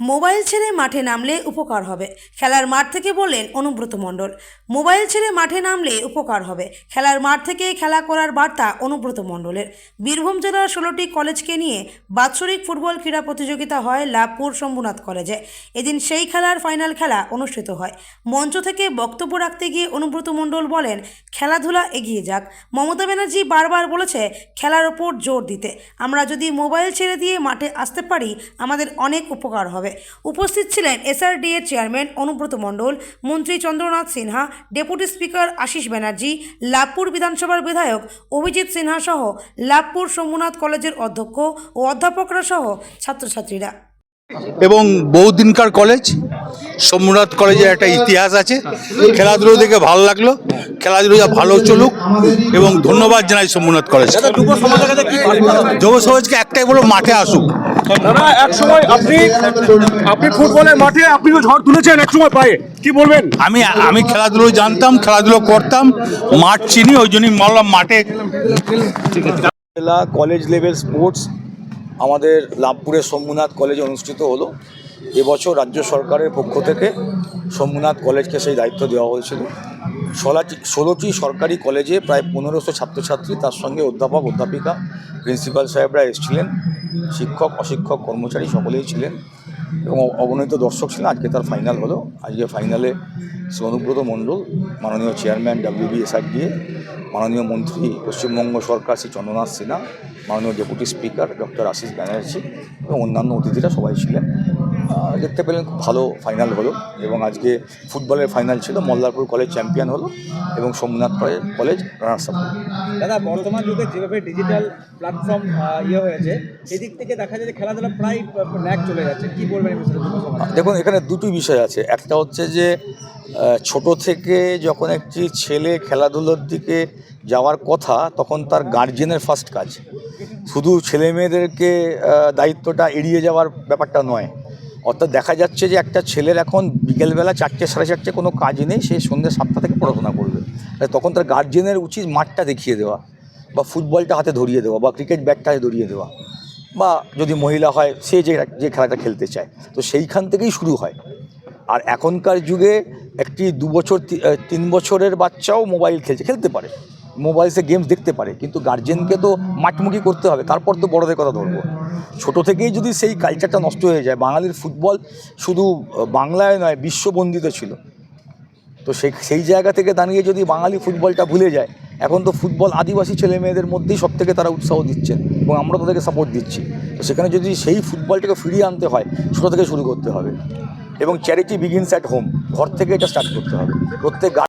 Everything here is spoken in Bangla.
মোবাইল ছেড়ে মাঠে নামলে উপকার হবে। খেলার মাঠ থেকে বললেন অনুব্রত মণ্ডল। মোবাইল ছেড়ে মাঠে নামলে উপকার হবে। খেলার মাঠ থেকে খেলা করার বার্তা অনুব্রত মণ্ডলের। বীরভূম জেলার ষোলোটি কলেজকে নিয়ে বাৎসরিক ফুটবল ক্রীড়া প্রতিযোগিতা হয় লাভপুর শম্ভুনাথ কলেজে। এদিন সেই খেলার ফাইনাল খেলা অনুষ্ঠিত হয়। মঞ্চ থেকে বক্তব্য রাখতে গিয়ে অনুব্রত মণ্ডল বলেন, খেলাধুলা এগিয়ে যাক। মমতা ব্যানার্জি বারবার বলেছে, খেলার ওপর জোর দিতে। আমরা যদি মোবাইল ছেড়ে দিয়ে মাঠে আসতে পারি, আমাদের অনেক উপকার হবে। উপস্থিত ছিলেন এসআরডিএ চেয়ারম্যান অনুব্রত মণ্ডল, মন্ত্রী চন্দ্রনাথ সিনহা ডেপুটি স্পিকার আশিস ব্যানার্জি, লাভপুর বিধানসভার বিধায়ক অভিজিৎ সিনহা সহ লাভপুর সোমনাথ কলেজের অধ্যক্ষ ও অধ্যাপকরা সহ ছাত্রছাত্রীরা। এবং বহুদিনকার কলেজ সোমনাথ কলেজের একটা ইতিহাস আছে। খেলাধুলো দেখে ভালো লাগল। খেলাধুলো যা ভালো চলুক এবং ধন্যবাদ জানাই সোমনাথ কলেজ যুব সমাজকে একটাই বলো মাঠে আসুক। দাদা আপনি আপনি ফুটবলের মাঠে আপনি তো ঝড় তুলেছেন এক সময় পায়ে। কি বলবেন? আমি আমি খেলাধুলো জানতাম খেলাধুলো করতাম মাঠ চিনি ওই জন্যই বললাম মাঠে। জেলা কলেজ লেভেল স্পোর্টস আমাদের লাভপুরের সোমনাথ কলেজে অনুষ্ঠিত হলো। এবছর রাজ্য সরকারের পক্ষ থেকে সোমনাথ কলেজকে সেই দায়িত্ব দেওয়া হয়েছিল। ষোলাটি ষোলোটি সরকারি কলেজে প্রায় পনেরোশো ছাত্রছাত্রী তার সঙ্গে অধ্যাপক, অধ্যাপিকা, প্রিন্সিপাল সাহেবরা এসেছিলেন। শিক্ষক, অশিক্ষক, কর্মচারী সকলেই ছিলেন এবং অগণিত দর্শক ছিলেন। আজকে তার ফাইনাল হলো। আজকে ফাইনালে শ্রী অনুব্রত মণ্ডল, মাননীয় চেয়ারম্যান ডাব্লিউবি এসআরডিএ মাননীয় মন্ত্রী, পশ্চিমবঙ্গ সরকার শ্রী চন্দ্রনাথ সিনহা, মাননীয় deputy speaker doctor Ashis Banerjee এবং অন্যান্য অতিথিরা সবাই ছিলেন। দেখতে পেলেন খুব ভালো ফাইনাল হলো এবং আজকে ফুটবলের ফাইনাল ছিল মল্লারপুর কলেজ চ্যাম্পিয়ন হলো এবং Somnath college college runners up দাদা বর্তমান যুগে যেভাবে ডিজিটাল প্ল্যাটফর্ম ইয়ে হয়েছে সেদিক থেকে দেখা যায় যে খেলাধুলা প্রায় ন্যাক চলে যাচ্ছে। কি বলবেন? দেখুন এখানে দুটো বিষয় আছে। একটা হচ্ছে যে ছোট থেকে যখন একটি ছেলে খেলাধুলোর দিকে যাওয়ার কথা তখন তার গার্জেনের ফার্স্ট কাজ। শুধু ছেলে মেয়েদেরকে দায়িত্বটা এড়িয়ে যাওয়ার ব্যাপারটা নয়। অর্থাৎ দেখা যাচ্ছে যে একটা ছেলের এখন বিকেলবেলা চারটে, সাড়ে চারটে কোনো কাজ নেই, সে সন্ধ্যে সাতটা থেকে পড়াশোনা করবে। তখন তার গার্জেনের উচিত মাঠটা দেখিয়ে দেওয়া বা ফুটবলটা হাতে ধরিয়ে দেওয়া বা ক্রিকেট ব্যাটটা হাতে ধরিয়ে দেওয়া বা যদি মহিলা হয়, সে যে যে খেলাটা খেলতে চায়। তো সেইখান থেকেই শুরু হয়। আর এখনকার যুগে একটি দু বছর তিন বছরের বাচ্চাও মোবাইল খেলছে, খেলতে পারে। মোবাইলসে গেমস দেখতে পারে, কিন্তু গার্জেনকে তো মাঠমুখী করতে হবে, তারপর তো বড়দের কথা ধরবো। ছোট থেকেই যদি সেই কালচারটা নষ্ট হয়ে যায়, বাঙালির ফুটবল শুধু বাংলায় নয়, বিশ্ববন্দিত ছিল। তো সেই সেই জায়গা থেকে দাঁড়িয়ে যদি বাঙালি ফুটবলটা ভুলে যায়, এখন তো ফুটবল আদিবাসী ছেলে মেয়েদের মধ্যেই সব থেকে তারা উৎসাহ দিচ্ছেন এবং আমরা তাদেরকে সাপোর্ট দিচ্ছি। তো সেখানে যদি সেই ফুটবলটাকে ফিরিয়ে আনতে হয়, ছোটো থেকে শুরু করতে হবে। এবং চ্যারিটি বিগিনস অ্যাট হোম ঘর থেকে এটা স্টার্ট করতে হবে। প্রত্যেক